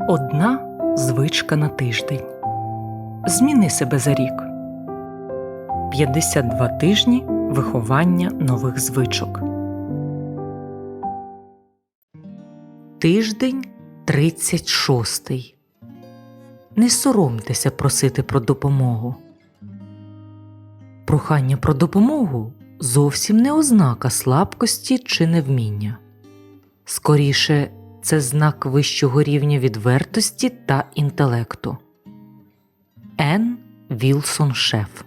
Одна звичка на тиждень. Зміни себе за рік. 52 тижні виховання нових звичок. Тиждень 36. Не соромтеся просити про допомогу. Прохання про допомогу зовсім не ознака слабкості чи невміння. Скоріше, це знак вищого рівня відвертості та інтелекту. Н. Вілсон Шеф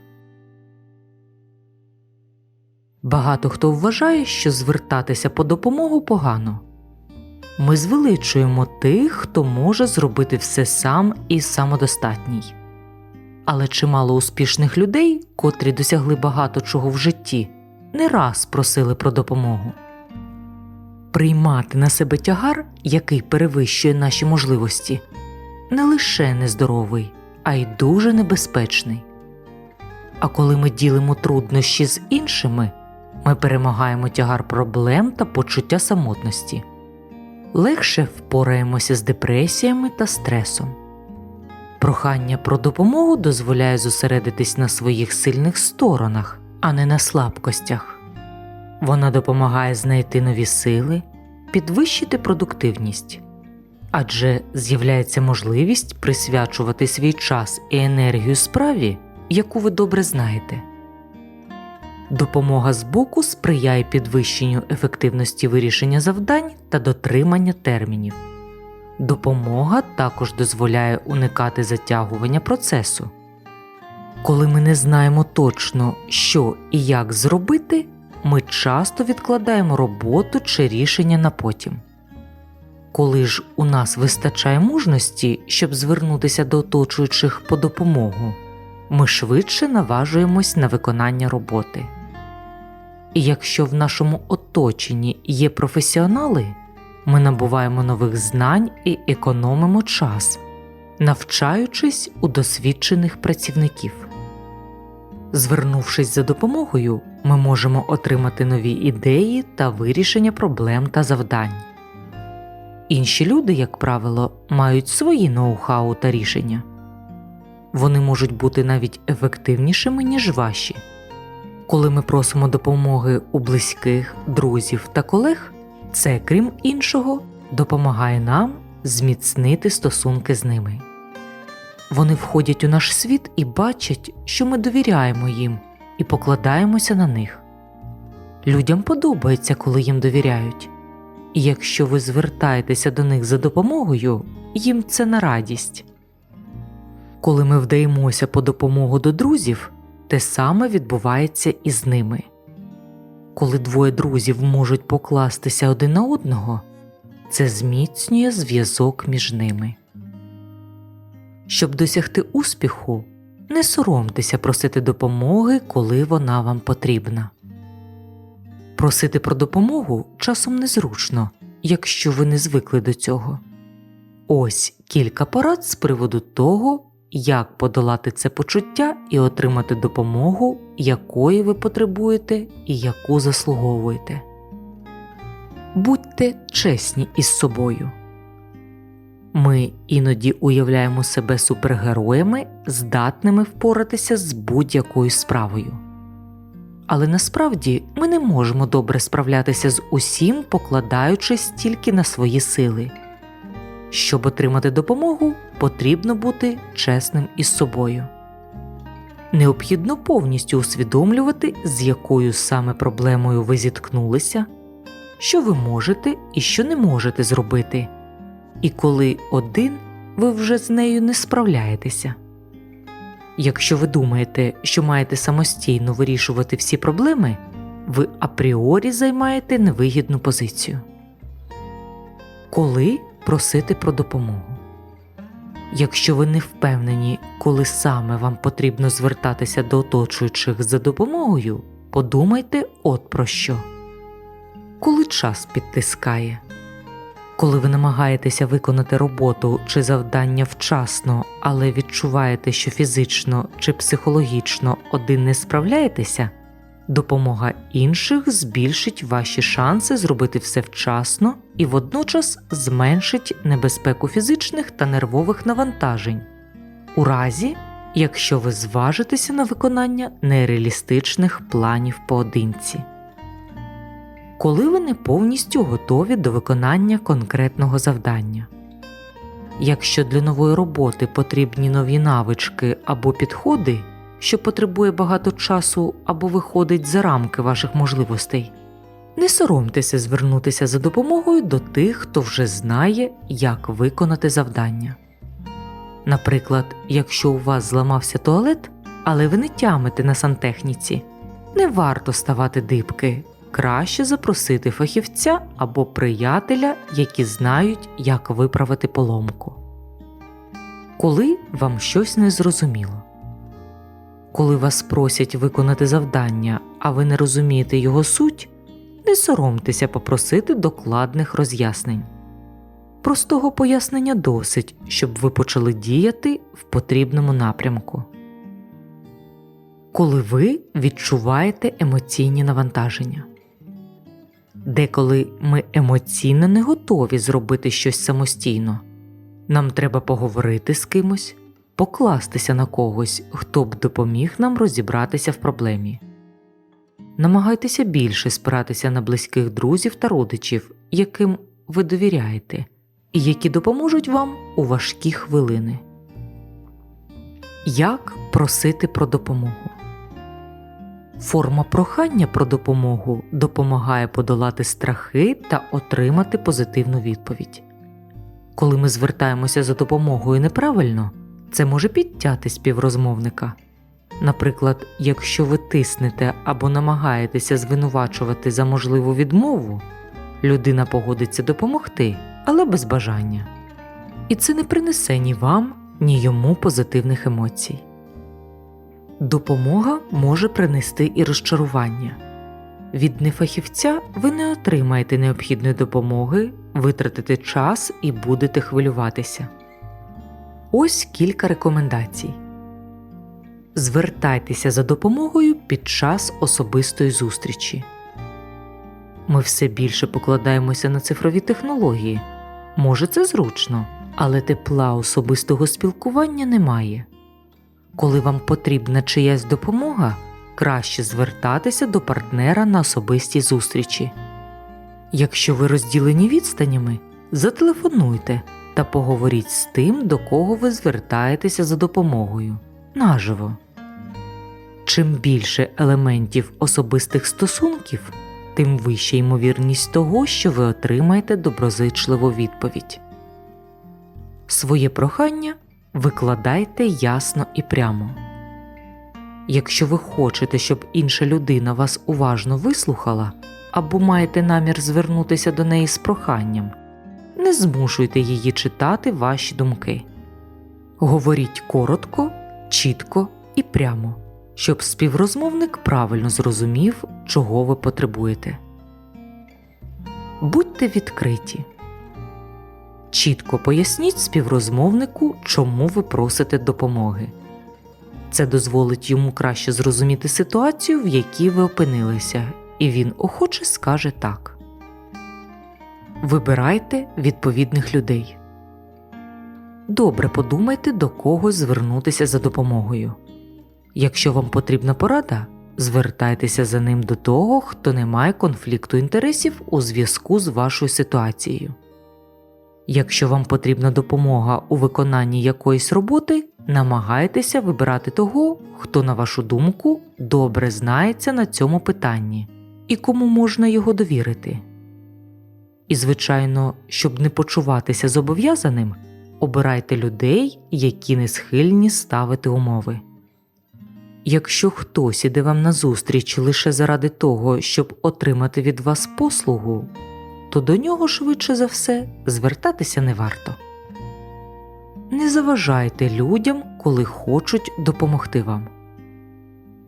Багато хто вважає, що звертатися по допомогу погано. Ми звеличуємо тих, хто може зробити все сам і самодостатній. Але чимало успішних людей, котрі досягли багато чого в житті, не раз просили про допомогу. Приймати на себе тягар, який перевищує наші можливості, не лише нездоровий, а й дуже небезпечний. А коли ми ділимо труднощі з іншими, ми перемагаємо тягар проблем та почуття самотності, легше впораємося з депресіями та стресом. Прохання про допомогу дозволяє зосередитись на своїх сильних сторонах, а не на слабкостях. Вона допомагає знайти нові сили, підвищити продуктивність, адже з'являється можливість присвячувати свій час і енергію справі, яку ви добре знаєте. Допомога з боку сприяє підвищенню ефективності вирішення завдань та дотримання термінів. Допомога також дозволяє уникати затягування процесу. Коли ми не знаємо точно, що і як зробити, ми часто відкладаємо роботу чи рішення на потім. Коли ж у нас вистачає мужності, щоб звернутися до оточуючих по допомогу, ми швидше наважуємось на виконання роботи. І якщо в нашому оточенні є професіонали, ми набуваємо нових знань і економимо час, навчаючись у досвідчених працівників. Звернувшись за допомогою, ми можемо отримати нові ідеї та вирішення проблем та завдань. Інші люди, як правило, мають свої ноу-хау та рішення. Вони можуть бути навіть ефективнішими, ніж ваші. Коли ми просимо допомоги у близьких, друзів та колег, це, крім іншого, допомагає нам зміцнити стосунки з ними. Вони входять у наш світ і бачать, що ми довіряємо їм і покладаємося на них. Людям подобається, коли їм довіряють, і якщо ви звертаєтеся до них за допомогою, їм це на радість. Коли ми вдаємося по допомогу до друзів, те саме відбувається і з ними. Коли двоє друзів можуть покластися один на одного, це зміцнює зв'язок між ними. Щоб досягти успіху, не соромтеся просити допомоги, коли вона вам потрібна. Просити про допомогу часом незручно, якщо ви не звикли до цього. Ось кілька порад з приводу того, як подолати це почуття і отримати допомогу, якої ви потребуєте і яку заслуговуєте. Будьте чесні із собою. Ми іноді уявляємо себе супергероями, здатними впоратися з будь-якою справою. Але насправді ми не можемо добре справлятися з усім, покладаючись тільки на свої сили. Щоб отримати допомогу, потрібно бути чесним із собою. Необхідно повністю усвідомлювати, з якою саме проблемою ви зіткнулися, що ви можете і що не можете зробити, і коли один ви вже з нею не справляєтеся. Якщо ви думаєте, що маєте самостійно вирішувати всі проблеми, ви апріорі займаєте невигідну позицію. Коли просити про допомогу. Якщо ви не впевнені, коли саме вам потрібно звертатися до оточуючих за допомогою, подумайте от про що. Коли час підтискає, коли ви намагаєтеся виконати роботу чи завдання вчасно, але відчуваєте, що фізично чи психологічно один не справляєтеся, Допомога інших збільшить ваші шанси зробити все вчасно і водночас зменшить небезпеку фізичних та нервових навантажень, у разі, якщо ви зважитеся на виконання нереалістичних планів поодинці. Коли ви не повністю готові до виконання конкретного завдання. Якщо для нової роботи потрібні нові навички або підходи, що потребує багато часу або виходить за рамки ваших можливостей, не соромтеся звернутися за допомогою до тих, хто вже знає, як виконати завдання. Наприклад, якщо у вас зламався туалет, але ви не тямите на сантехніці, не варто ставати дибки, краще запросити фахівця або приятеля, які знають, як виправити поломку. Коли вам щось не зрозуміло. Коли вас просять виконати завдання, а ви не розумієте його суть, не соромтеся попросити докладних роз'яснень. Простого пояснення досить, щоб ви почали діяти в потрібному напрямку. Коли ви відчуваєте емоційні навантаження. Деколи ми емоційно не готові зробити щось самостійно. Нам треба поговорити з кимось, покластися на когось, хто б допоміг нам розібратися в проблемі. Намагайтеся більше спиратися на близьких друзів та родичів, яким ви довіряєте, і які допоможуть вам у важкі хвилини. Як просити про допомогу? Форма прохання про допомогу допомагає подолати страхи та отримати позитивну відповідь. Коли ми звертаємося за допомогою неправильно, це може підтяти співрозмовника. Наприклад, якщо ви тиснете або намагаєтеся звинувачувати за можливу відмову, людина погодиться допомогти, але без бажання. І це не принесе ні вам, ні йому позитивних емоцій. Допомога може принести і розчарування. Від нефахівця ви не отримаєте необхідної допомоги, витратите час і будете хвилюватися. Ось кілька рекомендацій. Звертайтеся за допомогою під час особистої зустрічі. Ми все більше покладаємося на цифрові технології. Може, це зручно, але тепла особистого спілкування немає. Коли вам потрібна чиясь допомога, краще звертатися до партнера на особистій зустрічі. Якщо ви розділені відстанями, зателефонуйте та поговоріть з тим, до кого ви звертаєтеся за допомогою наживо. Чим більше елементів особистих стосунків, тим вища ймовірність того, що ви отримаєте доброзичливу відповідь. Своє прохання викладайте ясно і прямо. Якщо ви хочете, щоб інша людина вас уважно вислухала або маєте намір звернутися до неї з проханням, не змушуйте її читати ваші думки. Говоріть коротко, чітко і прямо, щоб співрозмовник правильно зрозумів, чого ви потребуєте. Будьте відкриті. Чітко поясніть співрозмовнику, чому ви просите допомоги. Це дозволить йому краще зрозуміти ситуацію, в якій ви опинилися, і він охоче скаже так. Вибирайте відповідних людей. Добре подумайте, до кого звернутися за допомогою. Якщо вам потрібна порада, звертайтеся за ним до того, хто не має конфлікту інтересів у зв'язку з вашою ситуацією. Якщо вам потрібна допомога у виконанні якоїсь роботи, намагайтеся вибирати того, хто, на вашу думку, добре знається на цьому питанні і кому можна його довірити. І, звичайно, щоб не почуватися зобов'язаним, обирайте людей, які не схильні ставити умови. Якщо хтось іде вам назустріч лише заради того, щоб отримати від вас послугу, то до нього швидше за все звертатися не варто. Не заважайте людям, коли хочуть допомогти вам.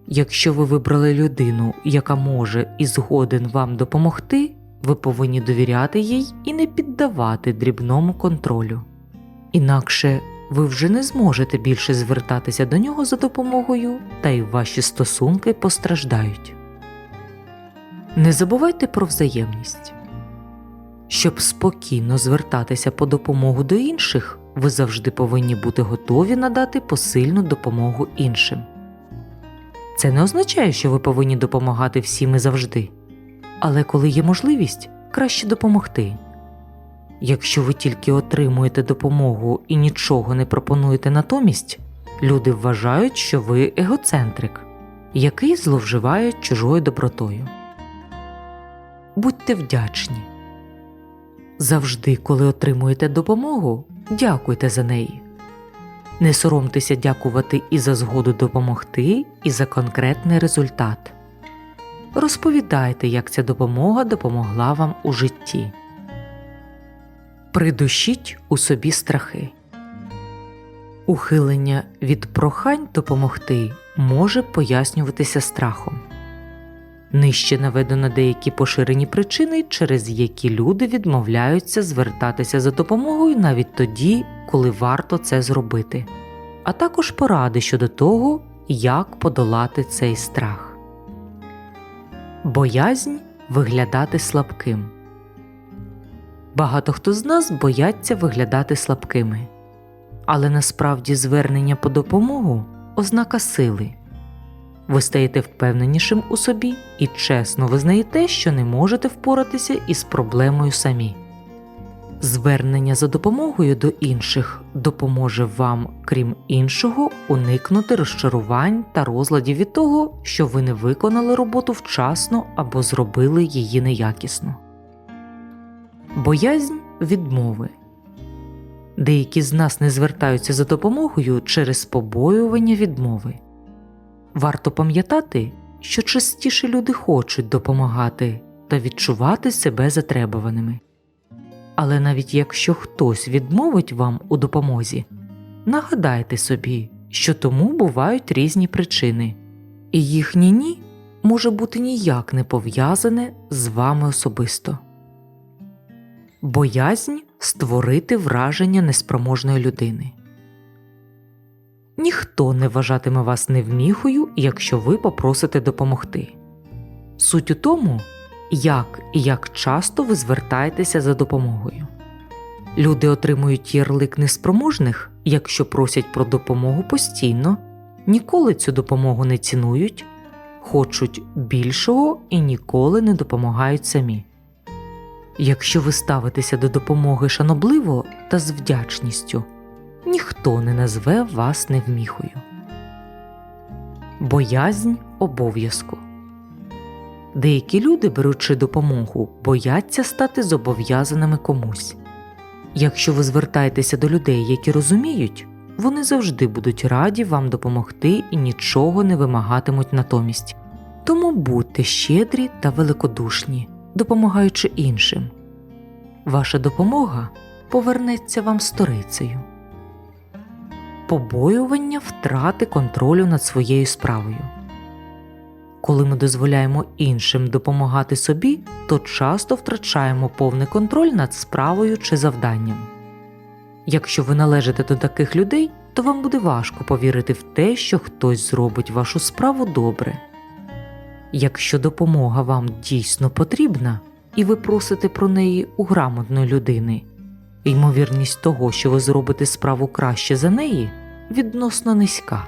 Якщо ви вибрали людину, яка може і згоден вам допомогти, ви повинні довіряти їй і не піддавати дрібному контролю. Інакше ви вже не зможете більше звертатися до нього за допомогою, та й ваші стосунки постраждають. Не забувайте про взаємність. Щоб спокійно звертатися по допомогу до інших, ви завжди повинні бути готові надати посильну допомогу іншим. Це не означає, що ви повинні допомагати всім і завжди, але коли є можливість, краще допомогти. Якщо ви тільки отримуєте допомогу і нічого не пропонуєте натомість, люди вважають, що ви егоцентрик, який зловживає чужою добротою. Будьте вдячні. Завжди, коли отримуєте допомогу, дякуйте за неї. Не соромтеся дякувати і за згоду допомогти, і за конкретний результат. Розповідайте, як ця допомога допомогла вам у житті. Придушіть у собі страхи. Ухилення від прохань допомогти може пояснюватися страхом. Нижче наведено деякі поширені причини, через які люди відмовляються звертатися за допомогою навіть тоді, коли варто це зробити, а також поради щодо того, як подолати цей страх. Боязнь виглядати слабким. Багато хто з нас бояться виглядати слабкими, але насправді звернення по допомогу ознака сили. Ви стаєте впевненішим у собі і чесно визнаєте, що не можете впоратися із проблемою самі. Звернення за допомогою до інших допоможе вам, крім іншого, уникнути розчарувань та розладів від того, що ви не виконали роботу вчасно або зробили її неякісно. Боязнь відмови. Деякі з нас не звертаються за допомогою через побоювання відмови. Варто пам'ятати, що частіше люди хочуть допомагати та відчувати себе затребуваними. Але навіть якщо хтось відмовить вам у допомозі, нагадайте собі, що тому бувають різні причини, і їхнє ні може бути ніяк не пов'язане з вами особисто. Боязнь створити враження неспроможної людини. Ніхто не вважатиме вас невміхою, якщо ви попросите допомогти. Суть у тому, як і як часто ви звертаєтеся за допомогою. Люди отримують ярлик неспроможних, якщо просять про допомогу постійно, ніколи цю допомогу не цінують, хочуть більшого і ніколи не допомагають самі. Якщо ви ставитеся до допомоги шанобливо та з вдячністю, ніхто не назве вас невміхою. Боязнь обов'язку. Деякі люди, беручи допомогу, бояться стати зобов'язаними комусь. Якщо ви звертаєтеся до людей, які розуміють, вони завжди будуть раді вам допомогти і нічого не вимагатимуть натомість. Тому будьте щедрі та великодушні, допомагаючи іншим. Ваша допомога повернеться вам сторицею. Побоювання втрати контролю над своєю справою. Коли ми дозволяємо іншим допомагати собі, то часто втрачаємо повний контроль над справою чи завданням. Якщо ви належите до таких людей, то вам буде важко повірити в те, що хтось зробить вашу справу добре. Якщо допомога вам дійсно потрібна, і ви просите про неї у грамотної людини, ймовірність того, що ви зробите справу краще за неї, відносно низька.